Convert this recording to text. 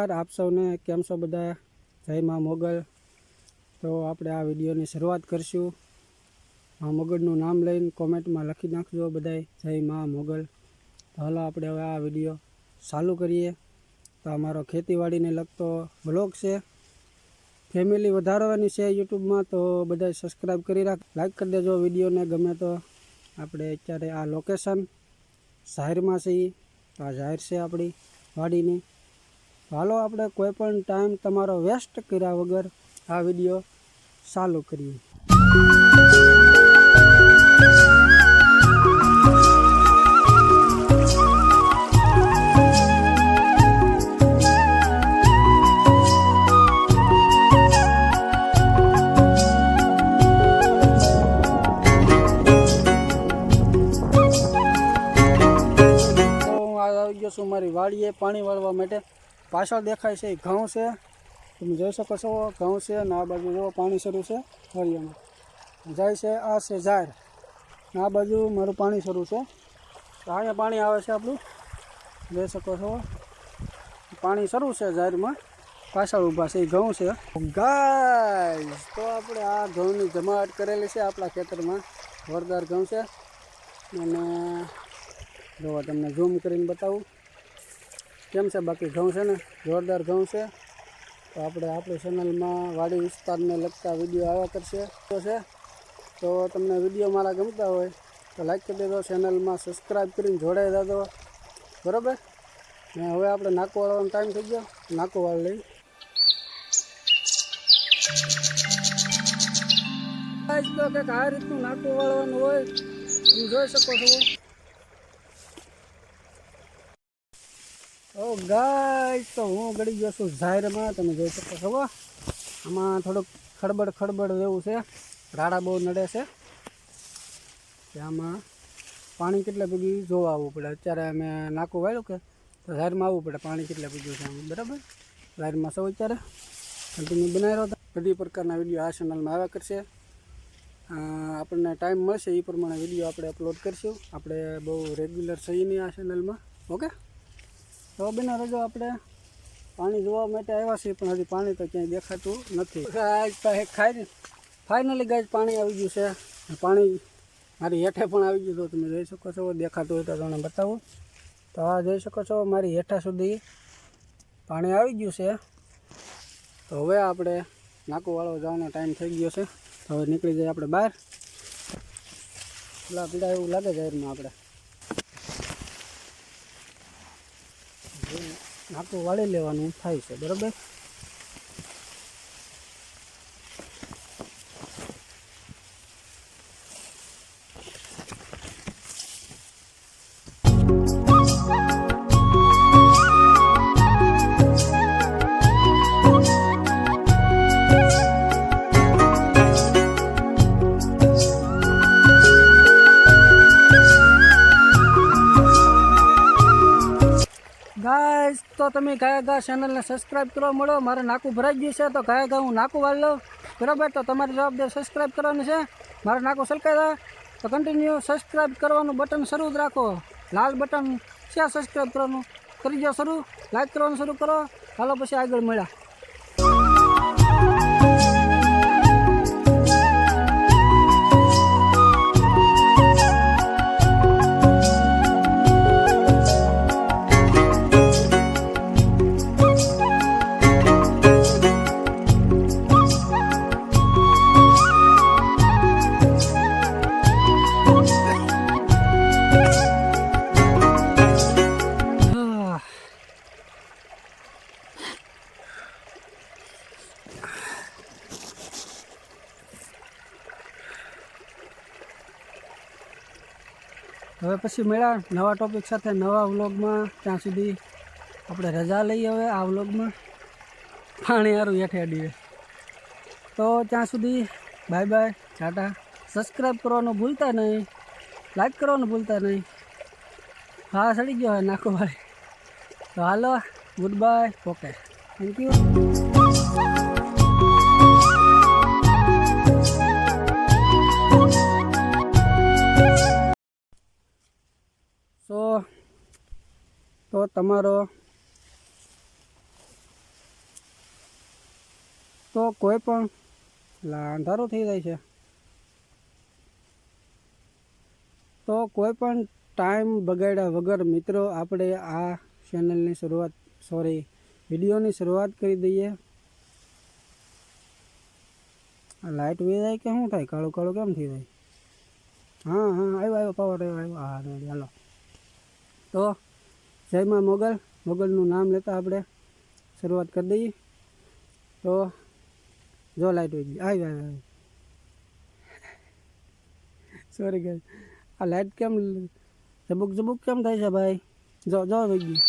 નમસ્કાર. આપ સૌને કેમ છો બધા? જય મા મોગલ. તો આપણે આ વિડીયોની શરૂઆત કરશું. મા મોગલનું નામ લઈને કોમેન્ટમાં લખી નાખજો બધાય. જય મા મોગલ. તો હાલો આપણે હવે આ વીડિયો ચાલુ કરીએ. તો અમારો ખેતીવાડીને લગતો બ્લોગ છે. ફેમિલી વધારવાની છે યુટ્યુબમાં, તો બધાય સબસ્ક્રાઈબ કરી રાખ. લાઈક કરી દેજો વિડીયોને, ગમે તો. આપણે અત્યારે આ લોકેશન જાહેરમાં છીએ. આ જાહેર છે આપણી વાડીની. હાલો આપણે કોઈ પણ ટાઈમ તમારો વેસ્ટ કર્યા વગર આ વીડિયો ચાલુ કરીએ. આવી ગયો છું મારી વાડીએ પાણી વાળવા માટે. પાછળ દેખાય છે એ ઘઉં છે. તમે જોઈ શકો છો, ઘઉં છે અને આ બાજુ જો પાણી શરૂ છે ફળિયામાં જાય છે, આ છે ઝાડ. આ બાજુ મારું પાણી શરૂ છે. અહીંયા પાણી આવે છે આપણું. જોઈ શકો છો. પાણી શરૂ છે ઝાડમાં. પાછળ ઊભા છે, એ ઘઉં છે. ગાય તો આપણે આ ઘઉંની જમાવટ કરેલી છે આપણા ખેતરમાં. જોરદાર ઘઉં છે. અને જોવા, તમને ઝૂમ કરીને બતાવું. કેમ છે? બાકી ઘઉં છે ને? જોરદાર ઘઉં છે. તો આપણે આપણી ચેનલમાં વાડી વિસ્તારને લગતા વીડિયો આવ્યા કરશે. તો છે, તો તમને વીડિયો મારા ગમતા હોય, તો લાઈક કરી દેજો. ચેનલમાં સબસ્ક્રાઈબ કરીને જોડાઈ દેજો બરાબર? ને હવે આપણે નાકો વાળવાનો ટાઈમ થઈ ગયો. નાકો વાળ લઈ તો કંઈક આ રીતનું નાકો વાળવાનું હોય. તમે જોઈ શકો છો. ઓ ગાય તો હું ગળી ગયો છું ઝાયરમાં. તમે જોઈ શકો છો આમાં થોડુંક ખડબડ ખડબડ એવું છે. રાડા બહુ નડે છે. આમાં પાણી કેટલા પૂગ્યું જોવા આવવું પડે. અત્યારે અમે નાકું વાળ્યું કે, તો ઝાયરમાં આવવું પડે પાણી કેટલા પૂગ્યું છે બરાબર? ઝાયરમાં સૌ અત્યારે કન્ટિન્યુ બનાવી રહ્યો બધી પ્રકારના વીડિયો આ ચેનલમાં આવ્યા કરશે. આપણને ટાઈમ મળશે એ પ્રમાણે વીડિયો આપણે અપલોડ કરીશું. આપણે બહુ રેગ્યુલર છીએ નહીં આ ચેનલમાં ઓકે? તો બેના રજો આપણે પાણી જોવા માટે આવ્યા છીએ, પણ હજી પાણી તો ક્યાંય દેખાતું નથી. પાસે ખાઈ ફાઇનલી ગાય પાણી આવી ગયું છે. પાણી મારી હેઠે પણ આવી ગયું તો તમે જોઈ શકો છો, દેખાતું હોય તો તમને બતાવું. તો આ જોઈ શકો છો, મારી હેઠા સુધી પાણી આવી ગયું છે. તો હવે આપણે નાકુવાળો જવાનો ટાઈમ થઈ ગયો છે. તો હવે નીકળી જાય આપણે બહાર. પેલા પીડા એવું લાગે છે એમાં આપણે વાળી લેવાનું થાય છે બરાબર? તો તમે ગાયા ગા ચેનલને સબસ્ક્રાઇબ કરવા મળો. મારે નાકું ભરાઈ ગયું છે, તો ગાયા ગા હું નાકું વાળ લઉં. બરાબર? તો તમારી જવાબદારી સબસ્ક્રાઈબ કરવાની છે. મારે નાકું સલકાઈ દા. તો કન્ટિન્યુ સબસ્ક્રાઈબ કરવાનું બટન શરૂ જ રાખો. લાલ બટન છે સબસ્ક્રાઈબ કરવાનું? કરી જાઓ શરૂ. લાઈક કરવાનું શરૂ કરો. હાલો પછી આગળ મળ્યા. હવે પછી મળ્યા નવા ટોપિક સાથે નવા વ્લોગમાં ત્યાં સુધી આપણે રજા લઈએ હવે આ વ્લોગમાં પાણી સારું હેઠે તો ત્યાં સુધી બાય બાય ટાટા. સબસ્ક્રાઈબ કરવાનું ભૂલતા નહીં. લાઈક કરવાનું ભૂલતા નહીં. હા, સડી ગયો હવે નાખો ભાઈ. તો હાલો good bye okay thank you તો તમારો તો કોઈ પણ અંધારો થઈ જાય છે. તો કોઈ પણ ટાઈમ બગાડ્યા વગર મિત્રો આપણે આ ચેનલની શરૂઆત સોરી વિડીયોની શરૂઆત કરી દઈએ. આ લાઇટ વે જાય કે શું થાય? કાળું કાળું કેમ થઈ જાય? હા હા, આવ્યો આવ્યો પાવર આવ્યો આવ્યો. હા ચાલો તો જય માં મોગલ. મોગલનું નામ લેતા આપણે શરૂઆત કરી દઈએ. તો જો લાઇટ હોય ગઈ. આવી આવી સોરી ગઈ આ લાઇટ કેમ ઝબુક ઝબુક કેમ થાય છે ભાઈ? જો જો વહી ગઈ.